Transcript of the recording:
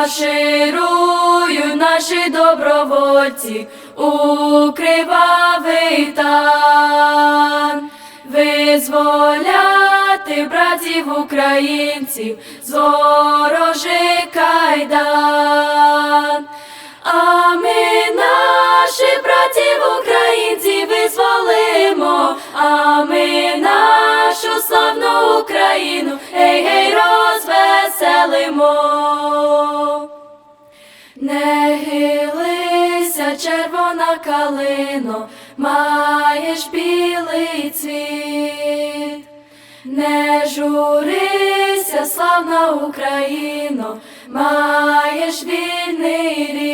Марширують наші добровольці у кривавий тан, визволяти братів українців з ворожих кайдан. А ми наших братів українців визволимо, а ми нашу славну Україну, гей, гей, розвеселимо. Червона калино, маєш білий цвіт. Не журися, славна Україно, маєш вільний рід.